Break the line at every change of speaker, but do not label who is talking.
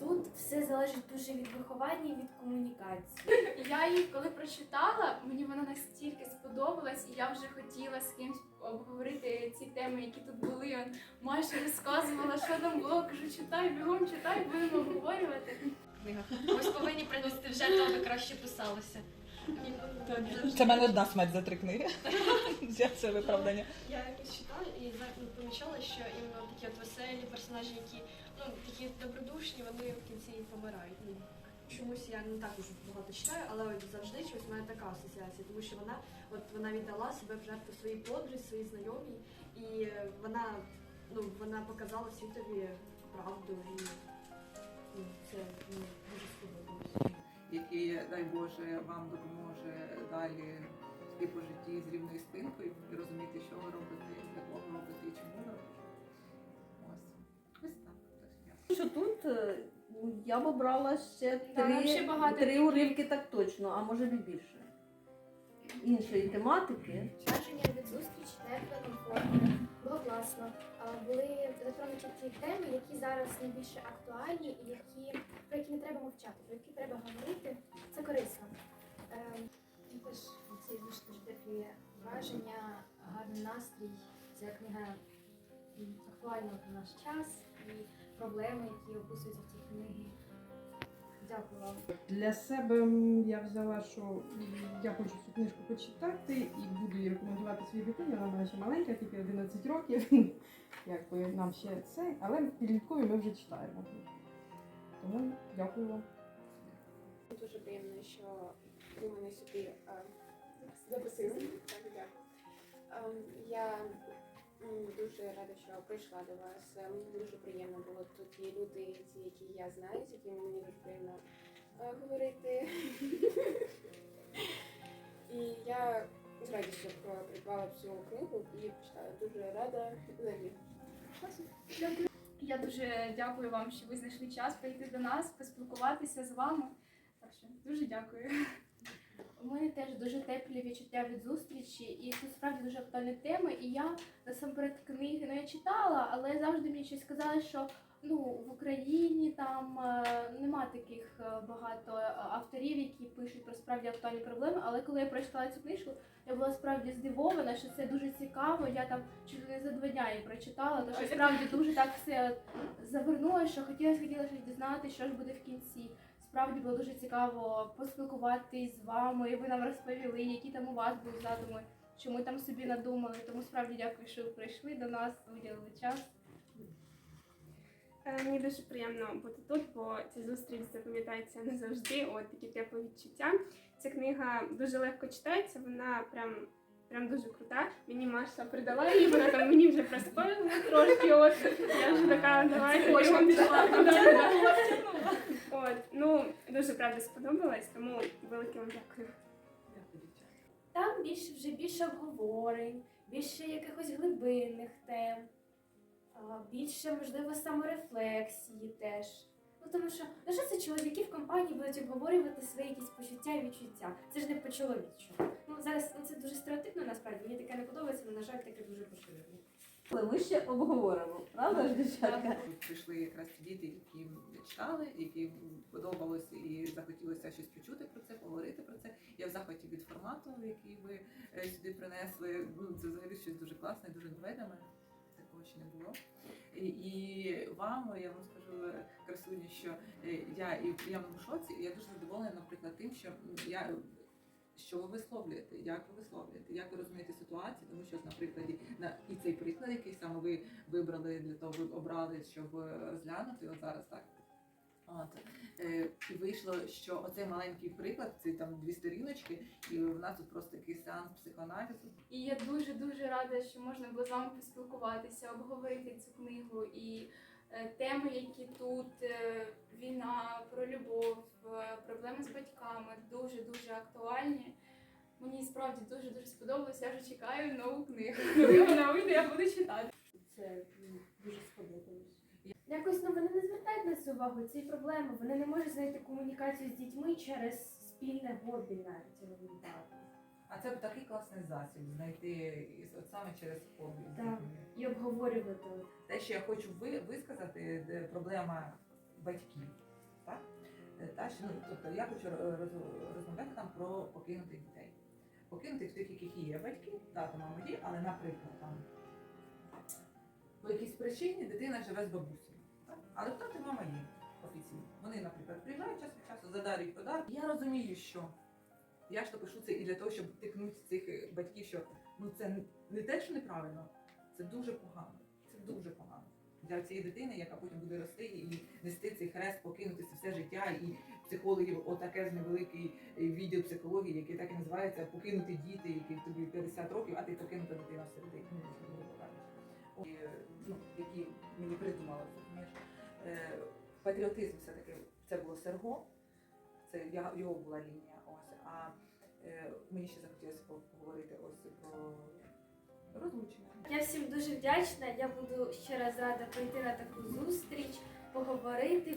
тут все залежить дуже від виховання і від комунікації.
Я її коли прочитала, мені вона настільки сподобалась, і я вже хотіла з кимось обговорити ці теми, які тут були. Он Маша розказувала, що там було. Кажу, читай, бігом читай, будемо обговорювати.
книга. Ось повинні приносити в жертву, аби краще писалося.
Це мене одна смерть за три книги. Це- Це виправдання.
Я якось читала і помічала, що іменно такі от веселі персонажі, які ну такі добродушні, вони в кінці помирають. Ну чомусь я не так багато читаю, але завжди в мене така асоціація, тому що вона от вона віддала себе в жертву своїй подрузі, своїй знайомій, і е, вона ну вона показала світові правду і ну, це ну, дуже сподобалось.
який, дай Боже, вам допоможе далі йти по житті з рівною спинкою і розуміти, що ви робите,
Що тут е, ну, я б обрала ще
нам ще
три,
багато
три
таких.
уривки так точно, а може і більше. Іншої тематики.
Враження від зустрічі тепле, комфортне, було класно. А, Були затронуті ті теми, які зараз найбільше актуальні і які, про які не треба мовчати, про які треба говорити. Це корисно. Ем,
Я теж ці дуже дуже теплі враження, гарний настрій. Ця книга м, актуальна на наш час проблеми, які описуються в цій книгі. Дякую вам.
Для себе я взяла, що я хочу цю книжку почитати і буду її рекомендувати своїй дитині. Вона мене ще маленька, тільки 11 років. Якби нам ще це, але підліткові ми вже читаємо. Тому дякую вам.
Дуже приємно, що ви мене сюди е, запросили. Так, дякую. Ем, Я дуже рада, що прийшла до вас. Е, Мені дуже приємно було тут є люди, ці, які я знаю, з якими мені дуже приємно е, говорити. І я з радістю придбала цю книгу і почитала. Дуже рада взагалі.
Я дуже дякую вам, що ви знайшли час прийти до нас, поспілкуватися з вами. Так що дуже дякую.
У мене теж дуже теплі відчуття від зустрічі, і тут справді дуже актуальні теми. І я насамперед книги ну, я читала, але завжди мені щось казали, що ну в Україні там е, нема таких е, багато е, авторів, які пишуть про справді актуальні проблеми. Але коли я прочитала цю книжку, я була справді здивована, що це дуже цікаво. Я там чуть не за два дня її прочитала, тому що справді дуже так все завернуло, що хотілося хотілося дізнати, що ж буде в кінці. Справді було дуже цікаво поспілкуватись з вами, і ви нам розповіли, які там у вас були задуми, що ми там собі надумали. Тому справді дякую, що ви прийшли до нас, виділили час.
Е, Мені дуже приємно бути тут, бо ця зустріч запам'ятається назавжди. От такі теплі відчуття. Ця книга дуже легко читається, вона прям. Прям дуже крута. Мені Маша придала її, вона там мені вже проспорила трошки. От я вже така, давайте. От, ну дуже правда сподобалась, тому велике вам дякую.
Там більше вже більше обговорень, більше якихось глибинних тем, більше можливо саморефлексії теж. Ну тому що ну що це чоловіки в компанії будуть обговорювати свої якісь почуття і відчуття. Це ж не по чоловічому. Ну зараз ну, це дуже стереотипно насправді. Мені таке не подобається, але на жаль, таке дуже поширено.
Але ми ще обговоримо, правда ж, дівчатка?
Тут прийшли якраз ті діти, які читали, яким подобалося і захотілося щось почути про це, поговорити про це. Я в захваті від формату, який ви е, сюди принесли. Ну це взагалі щось дуже класне, дуже нове Такого ще не було. І, і вам я вам скажу е, красуні, що е, я і в приємному шоці. і Я дуже задоволена, наприклад, тим, що я. Що ви висловлюєте, як ви висловлюєте, як ви розумієте ситуацію, тому що, на прикладі, на і цей приклад, який саме ви вибрали для того, ви обрали, щоб е, розглянути от зараз так. От е, і вийшло, що оцей маленький приклад, це там дві сторіночки, і в нас тут просто такий сеанс психоаналізу.
І я дуже дуже рада, що можна було з вами поспілкуватися, обговорити цю книгу і теми, які тут е, війна, про любов, е, проблеми з батьками дуже дуже актуальні. Мені справді дуже дуже сподобалося. Я вже чекаю нову книгу. Коли вона вийде, я буду читати.
Це дуже сподобалось.
Якось ну вони не звертають на це увагу. Ці проблеми. Вони не можуть знайти комунікацію з дітьми через спільне хобі навіть елементарно.
А це такий класний засіб знайти от саме через хобі.
Так. І обговорювати.
Те, що я хочу ви, висказати, проблема батьків. Так? Е, Та, що, ну, тобто я хочу роз- розмовляти там про покинутих дітей. Покинутих тих, яких є батьки, тато, мама є, але, наприклад, там по якійсь причині дитина живе з бабусею. Так? Але тато і мама є офіційно. Вони, наприклад, приїжджають час від часу, задарюють подарунки. Я розумію, що я ж то пишу це і для того, щоб тикнути цих е, батьків, що ну це не те, що неправильно, це дуже погано. Це дуже погано для цієї дитини, яка потім буде рости і нести цей хрест, покинутися все життя. І психологів отаке з невеликий е, відділ психології, який так і називається покинуті діти, які тобі 50 років, а ти покинута дитина всередині. Ну, е, ну, які мені придумали, Патріотизм все-таки це було Серго, це його була лінія. Ось. А е, мені ще захотілося поговорити ось про розлучення.
Я всім дуже вдячна. Я буду ще раз рада прийти на таку зустріч, поговорити,